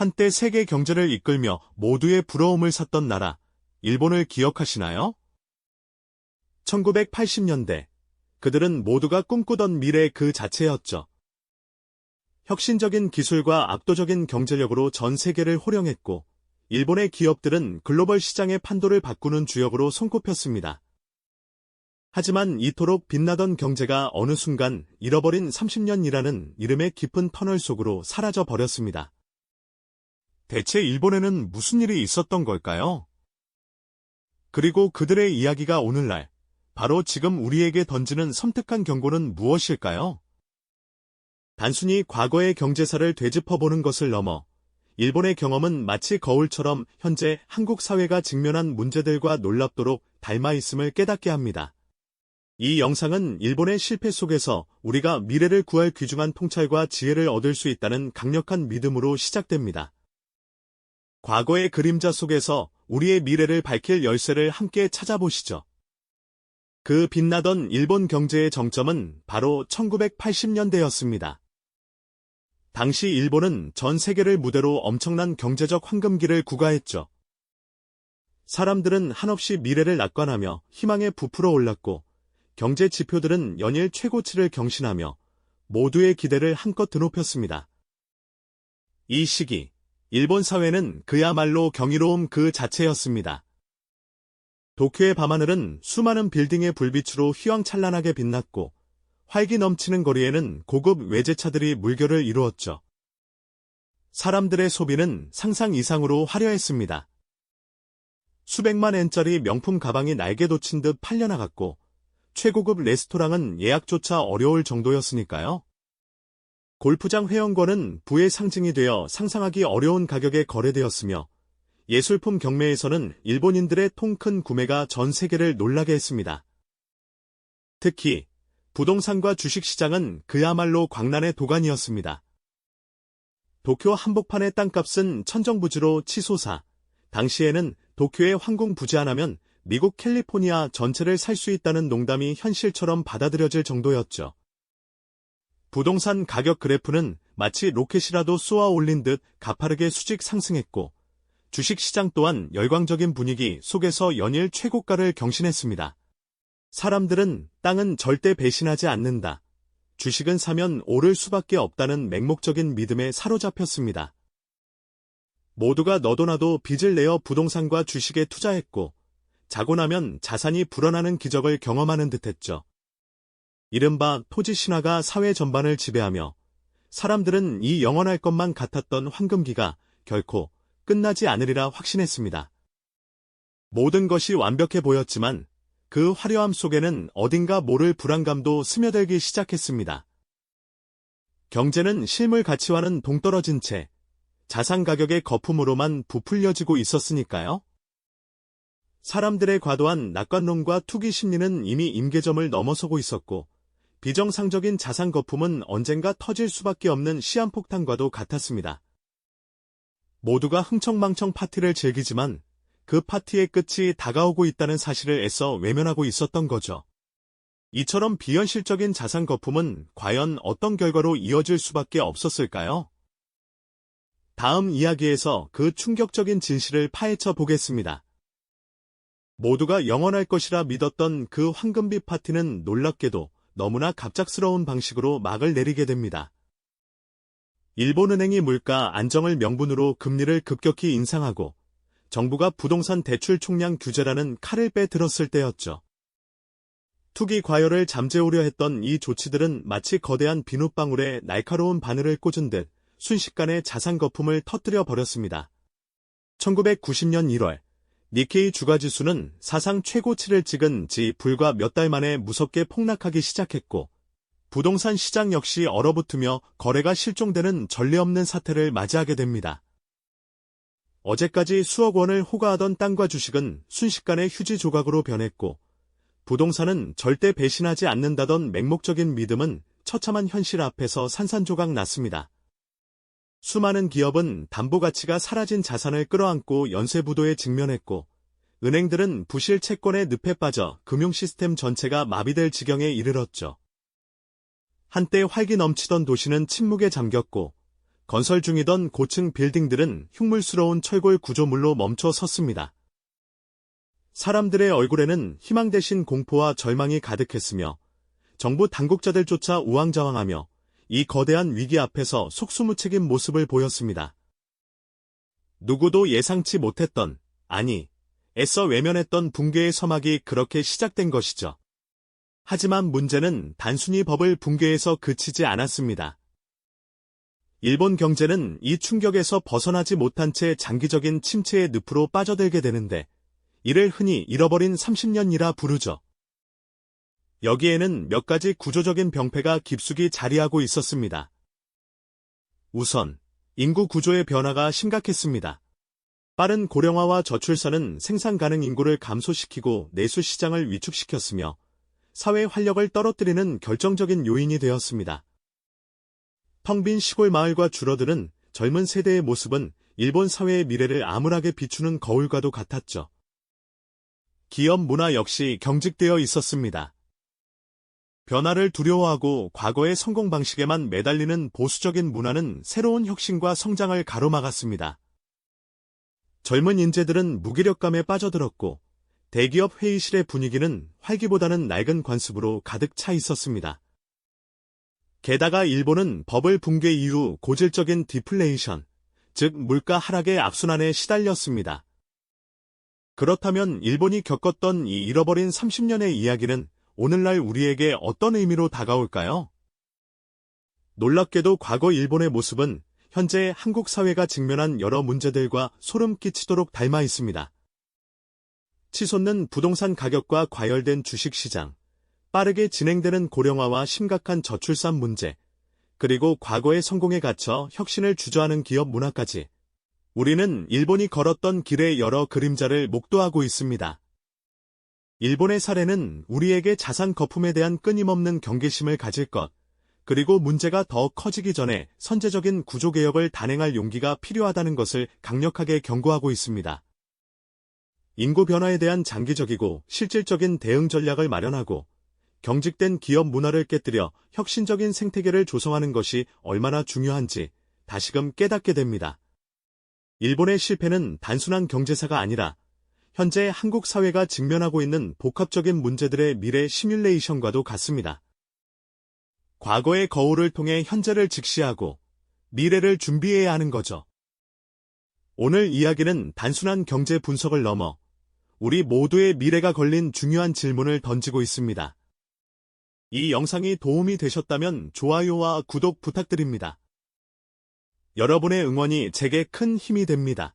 한때 세계 경제를 이끌며 모두의 부러움을 샀던 나라, 일본을 기억하시나요? 1980년대, 그들은 모두가 꿈꾸던 미래 그 자체였죠. 혁신적인 기술과 압도적인 경제력으로 전 세계를 호령했고, 일본의 기업들은 글로벌 시장의 판도를 바꾸는 주역으로 손꼽혔습니다. 하지만 이토록 빛나던 경제가 어느 순간 잃어버린 30년이라는 이름의 깊은 터널 속으로 사라져 버렸습니다. 대체 일본에는 무슨 일이 있었던 걸까요? 그리고 그들의 이야기가 오늘날 바로 지금 우리에게 던지는 섬뜩한 경고는 무엇일까요? 단순히 과거의 경제사를 되짚어보는 것을 넘어 일본의 경험은 마치 거울처럼 현재 한국 사회가 직면한 문제들과 놀랍도록 닮아 있음을 깨닫게 합니다. 이 영상은 일본의 실패 속에서 우리가 미래를 구할 귀중한 통찰과 지혜를 얻을 수 있다는 강력한 믿음으로 시작됩니다. 과거의 그림자 속에서 우리의 미래를 밝힐 열쇠를 함께 찾아보시죠. 그 빛나던 일본 경제의 정점은 바로 1980년대였습니다. 당시 일본은 전 세계를 무대로 엄청난 경제적 황금기를 구가했죠. 사람들은 한없이 미래를 낙관하며 희망에 부풀어 올랐고 경제 지표들은 연일 최고치를 경신하며 모두의 기대를 한껏 드높였습니다. 이 시기, 일본 사회는 그야말로 경이로움 그 자체였습니다. 도쿄의 밤하늘은 수많은 빌딩의 불빛으로 휘황찬란하게 빛났고 활기 넘치는 거리에는 고급 외제차들이 물결을 이루었죠. 사람들의 소비는 상상 이상으로 화려했습니다. 수백만 엔짜리 명품 가방이 날개 돋친 듯 팔려나갔고 최고급 레스토랑은 예약조차 어려울 정도였으니까요. 골프장 회원권은 부의 상징이 되어 상상하기 어려운 가격에 거래되었으며 예술품 경매에서는 일본인들의 통큰 구매가 전 세계를 놀라게 했습니다. 특히 부동산과 주식시장은 그야말로 광란의 도가니였습니다. 도쿄 한복판의 땅값은 천정부지로 치솟아 당시에는 도쿄의 황궁 부지 하나면 미국 캘리포니아 전체를 살 수 있다는 농담이 현실처럼 받아들여질 정도였죠. 부동산 가격 그래프는 마치 로켓이라도 쏘아 올린 듯 가파르게 수직 상승했고 주식시장 또한 열광적인 분위기 속에서 연일 최고가를 경신했습니다. 사람들은 땅은 절대 배신하지 않는다. 주식은 사면 오를 수밖에 없다는 맹목적인 믿음에 사로잡혔습니다. 모두가 너도나도 빚을 내어 부동산과 주식에 투자했고, 자고 나면 자산이 불어나는 기적을 경험하는 듯했죠. 이른바 토지 신화가 사회 전반을 지배하며 사람들은 이 영원할 것만 같았던 황금기가 결코 끝나지 않으리라 확신했습니다. 모든 것이 완벽해 보였지만 그 화려함 속에는 어딘가 모를 불안감도 스며들기 시작했습니다. 경제는 실물 가치와는 동떨어진 채 자산 가격의 거품으로만 부풀려지고 있었으니까요. 사람들의 과도한 낙관론과 투기 심리는 이미 임계점을 넘어서고 있었고 비정상적인 자산 거품은 언젠가 터질 수밖에 없는 시한폭탄과도 같았습니다. 모두가 흥청망청 파티를 즐기지만 그 파티의 끝이 다가오고 있다는 사실을 애써 외면하고 있었던 거죠. 이처럼 비현실적인 자산 거품은 과연 어떤 결과로 이어질 수밖에 없었을까요? 다음 이야기에서 그 충격적인 진실을 파헤쳐 보겠습니다. 모두가 영원할 것이라 믿었던 그 황금빛 파티는 놀랍게도 너무나 갑작스러운 방식으로 막을 내리게 됩니다. 일본은행이 물가 안정을 명분으로 금리를 급격히 인상하고 정부가 부동산 대출 총량 규제라는 칼을 빼들었을 때였죠. 투기 과열을 잠재우려 했던 이 조치들은 마치 거대한 비눗방울에 날카로운 바늘을 꽂은 듯 순식간에 자산 거품을 터뜨려 버렸습니다. 1990년 1월 니케이 주가지수는 사상 최고치를 찍은 지 불과 몇 달 만에 무섭게 폭락하기 시작했고 부동산 시장 역시 얼어붙으며 거래가 실종되는 전례 없는 사태를 맞이하게 됩니다. 어제까지 수억 원을 호가하던 땅과 주식은 순식간에 휴지 조각으로 변했고 부동산은 절대 배신하지 않는다던 맹목적인 믿음은 처참한 현실 앞에서 산산조각 났습니다. 수많은 기업은 담보 가치가 사라진 자산을 끌어안고 연쇄부도에 직면했고 은행들은 부실 채권의 늪에 빠져 금융 시스템 전체가 마비될 지경에 이르렀죠. 한때 활기 넘치던 도시는 침묵에 잠겼고 건설 중이던 고층 빌딩들은 흉물스러운 철골 구조물로 멈춰 섰습니다. 사람들의 얼굴에는 희망 대신 공포와 절망이 가득했으며 정부 당국자들조차 우왕좌왕하며 이 거대한 위기 앞에서 속수무책인 모습을 보였습니다. 누구도 예상치 못했던, 아니, 애써 외면했던 붕괴의 서막이 그렇게 시작된 것이죠. 하지만 문제는 단순히 법을 붕괴해서 그치지 않았습니다. 일본 경제는 이 충격에서 벗어나지 못한 채 장기적인 침체의 늪으로 빠져들게 되는데, 이를 흔히 잃어버린 30년이라 부르죠. 여기에는 몇 가지 구조적인 병폐가 깊숙이 자리하고 있었습니다. 우선, 인구 구조의 변화가 심각했습니다. 빠른 고령화와 저출산은 생산 가능 인구를 감소시키고 내수 시장을 위축시켰으며 사회 활력을 떨어뜨리는 결정적인 요인이 되었습니다. 텅 빈 시골 마을과 줄어드는 젊은 세대의 모습은 일본 사회의 미래를 암울하게 비추는 거울과도 같았죠. 기업 문화 역시 경직되어 있었습니다. 변화를 두려워하고 과거의 성공 방식에만 매달리는 보수적인 문화는 새로운 혁신과 성장을 가로막았습니다. 젊은 인재들은 무기력감에 빠져들었고 대기업 회의실의 분위기는 활기보다는 낡은 관습으로 가득 차 있었습니다. 게다가 일본은 버블 붕괴 이후 고질적인 디플레이션, 즉 물가 하락의 악순환에 시달렸습니다. 그렇다면 일본이 겪었던 이 잃어버린 30년의 이야기는 오늘날 우리에게 어떤 의미로 다가올까요? 놀랍게도 과거 일본의 모습은 현재 한국 사회가 직면한 여러 문제들과 소름 끼치도록 닮아 있습니다. 치솟는 부동산 가격과 과열된 주식시장, 빠르게 진행되는 고령화와 심각한 저출산 문제, 그리고 과거의 성공에 갇혀 혁신을 주저하는 기업 문화까지 우리는 일본이 걸었던 길의 여러 그림자를 목도하고 있습니다. 일본의 사례는 우리에게 자산 거품에 대한 끊임없는 경계심을 가질 것, 그리고 문제가 더 커지기 전에 선제적인 구조개혁을 단행할 용기가 필요하다는 것을 강력하게 경고하고 있습니다. 인구 변화에 대한 장기적이고 실질적인 대응 전략을 마련하고 경직된 기업 문화를 깨뜨려 혁신적인 생태계를 조성하는 것이 얼마나 중요한지 다시금 깨닫게 됩니다. 일본의 실패는 단순한 경제사가 아니라 현재 한국 사회가 직면하고 있는 복합적인 문제들의 미래 시뮬레이션과도 같습니다. 과거의 거울을 통해 현재를 직시하고 미래를 준비해야 하는 거죠. 오늘 이야기는 단순한 경제 분석을 넘어 우리 모두의 미래가 걸린 중요한 질문을 던지고 있습니다. 이 영상이 도움이 되셨다면 좋아요와 구독 부탁드립니다. 여러분의 응원이 제게 큰 힘이 됩니다.